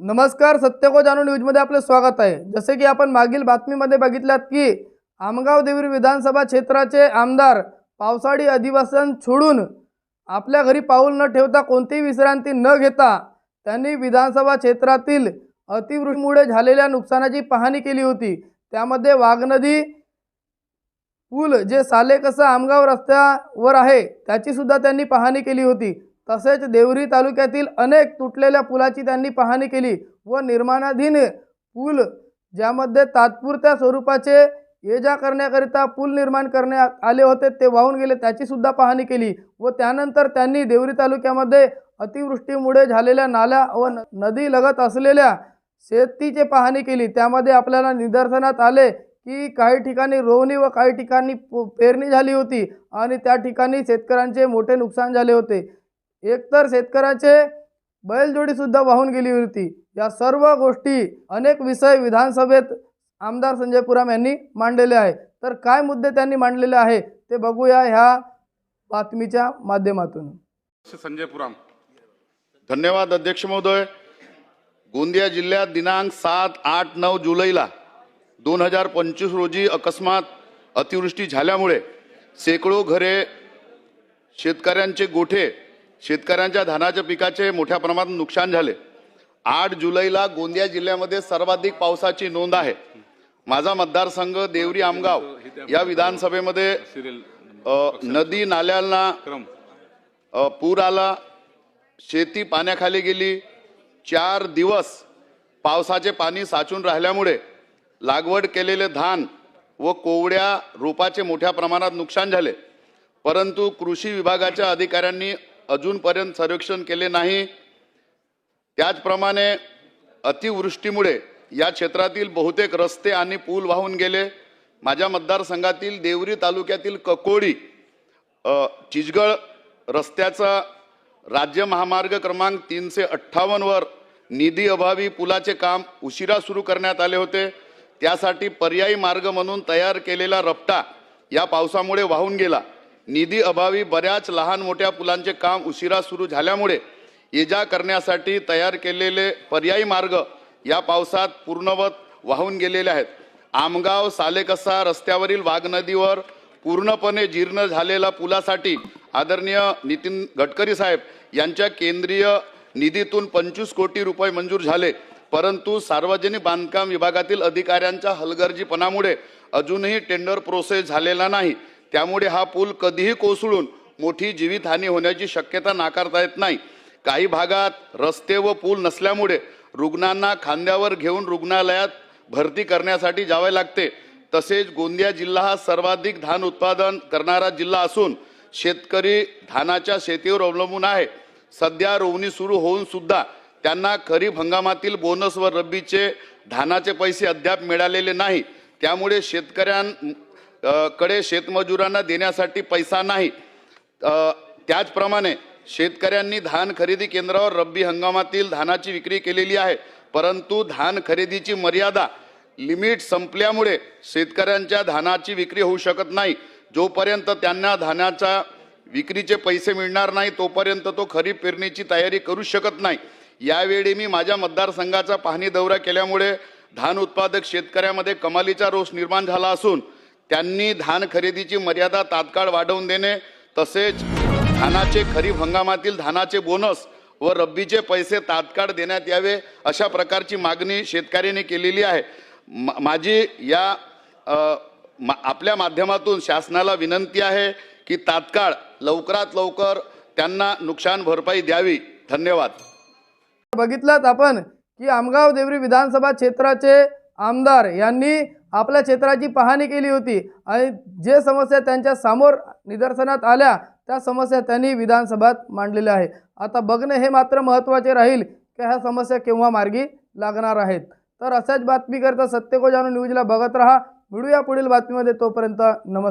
नमस्कार सत्यको जाणून न्यूजमध्ये आपले स्वागत आहे. जसे की आपण मागील बातमीमध्ये बघितल्यात की आमगाव देवरी विधानसभा क्षेत्राचे आमदार पावसाळी अधिवासन सोडून आपल्या घरी पाऊल न ठेवता कोणतीही विश्रांती न घेता त्यांनी विधानसभा क्षेत्रातील अतिवृष्टीमुळे झालेल्या नुकसानाची पाहणी केली होती. त्यामध्ये वाघनदी पूल जे सालेकसा आमगाव रस्त्यावर आहे त्याचीसुद्धा त्यांनी पाहणी केली होती. तसेच देवरी तालुक्यातील अनेक तुटलेल्या पुलाची त्यांनी पाहणी केली व निर्माणाधीन पूल ज्यामध्ये तात्पुरत्या स्वरूपाचे ये जा करण्याकरिता पूल निर्माण करण्यात आले होते ते वाहून गेले त्याची सुद्धा पाहणी केली व त्यानंतर त्यांनी देवरी तालुक्यामध्ये अतिवृष्टीमुळे झालेल्या नाल्या व न- नदी लगत असलेल्या शेतीची पाहणी केली. त्यामध्ये आपल्याला निदर्शनात आले की काही ठिकाणी रोवणी व काही ठिकाणी पो- पेरणी झाली होती आणि त्या ठिकाणी शेतकऱ्यांचे मोठे नुकसान झाले होते. एकतर शेतकऱ्याचे बैलजोडीसुद्धा वाहून गेली होती. या सर्व गोष्टी अनेक विषय विधानसभेत आमदार संजय पुराम यांनी मांडलेले आहे तर काय मुद्दे त्यांनी मांडलेले आहे ते बघूया ह्या बातमीच्या माध्यमातून. संजय पुराम. धन्यवाद अध्यक्ष महोदय. गोंदिया जिल्ह्यात दिनांक सात आठ नऊ जुलैला दोन हजार पंचवीस रोजी अकस्मात अतिवृष्टी झाल्यामुळे शेकडो घरे शेतकऱ्यांचे गोठे शेतकऱ्यांच्या धानाच्या पिकाचे मोठ्या प्रमाणात नुकसान झाले. आठ जुलैला गोंदिया जिल्ह्यामध्ये सर्वाधिक पावसाची नोंद आहे. माझा मतदारसंघ देवरी आमगाव या विधानसभेमध्ये नदी नाल्यांना पूर आला शेती पाण्याखाली गेली. चार दिवस पावसाचे पाणी साचून राहिल्यामुळे लागवड केलेले धान व कोवड्या रोपाचे मोठ्या प्रमाणात नुकसान झाले. परंतु कृषी विभागाच्या अधिकाऱ्यांनी अजूनपर्यंत सर्वेक्षण केले नाही. त्याचप्रमाणे अतिवृष्टीमुळे या क्षेत्रातील बहुतेक रस्ते आणि पूल वाहून गेले. माझ्या मतदारसंघातील देवरी तालुक्यातील ककोडी चिजगळ रस्त्याचा राज्य महामार्ग क्रमांक तीनशे अठ्ठावन्नवर निधी अभावी पुलाचे काम उशिरा सुरू करण्यात आले होते. त्यासाठी पर्यायी मार्ग म्हणून तयार केलेला रपटा या पावसामुळे वाहून गेला. निधी अभावी बऱ्याच लहान मोठ्या पुलांचे काम उशिरा सुरू झाल्यामुळे ये जा करण्यासाठी तयार केलेले पर्यायी मार्ग या पावसात पूर्णवत वाहून गेलेले आहेत. आमगाव सालेकसा रस्त्यावरील वाघ नदीवर पूर्णपणे जीर्ण झालेल्या पुलासाठी आदरणीय नितीन गडकरी साहेब यांच्या केंद्रीय निधीतून पंचवीस कोटी रुपये मंजूर झाले. परंतु सार्वजनिक बांधकाम विभागातील अधिकाऱ्यांच्या हलगर्जीपणामुळे अजूनही टेंडर प्रोसेस झालेला नाही. त्यामुळे हा पूल कधीही कोसळून मोठी जीवितहानी होण्याची शक्यता नाकारता येत नाही. काही भागात रस्ते व पूल नसल्यामुळे रुग्णांना खांद्यावर घेऊन रुग्णालयात भरती करण्यासाठी जावे लागते. तसेच गोंदिया जिल्हा हा सर्वाधिक धान उत्पादन करणारा जिल्हा असून शेतकरी धानाच्या शेतीवर अवलंबून आहे. सध्या रोवणी सुरू होऊन सुद्धा त्यांना खरीप हंगामातील बोनस व रब्बीचे धानाचे पैसे अद्याप मिळालेले नाही. त्यामुळे शेतकऱ्यां कडे शेतमजुरांना देण्यासाठी पैसा नाही. त्याचप्रमाणे शेतकऱ्यांनी धान खरेदी केंद्रावर रब्बी हंगामातील धानाची विक्री केलेली आहे. परंतु धान खरेदीची मर्यादा लिमिट संपल्यामुळे शेतकऱ्यांच्या धानाची विक्री होऊ शकत नाही. जोपर्यंत त्यांना धानाच्या विक्रीचे पैसे मिळणार नाही तोपर्यंत तो खरीप पेरणीची तयारी करू शकत नाही. यावेळी मी माझ्या मतदारसंघाचा पाहणी दौरा केल्यामुळे धान उत्पादक शेतकऱ्यामध्ये कमालीचा रोष निर्माण झाला असून त्यांनी धान खरेदीची मर्यादा तात्काळ वाढवून देणे तसेच धानाचे खरीप हंगामातील धानाचे बोनस व रब्बीचे पैसे तात्काळ देण्यात यावे अशा प्रकारची मागणी शेतकऱ्यांनी केलेली आहे. मा- माझी या मा- आपल्या माध्यमातून शासनाला विनंती आहे की तात्काळ लवकरात लवकर त्यांना नुकसान भरपाई द्यावी. धन्यवाद. बघितलात आपण की आमगाव देवरी विधानसभा क्षेत्राचे आमदार यांनी आपल्या क्षेत्राची पाहणी केली होती. आणि जे समस्या त्यांच्यासमोर निदर्शनात आल्या त्या समस्या त्यांनी विधानसभेत मांडलेल्या आहे आता बघणे हे मात्र महत्त्वाचे राहील की ह्या समस्या केव्हा मार्गी लागणार आहेत. तर अशाच बातमीकरिता सत्यको जाणून न्यूजला बघत राहा. मिळूया पुढील बातमीमध्ये. तोपर्यंत नमस्कार.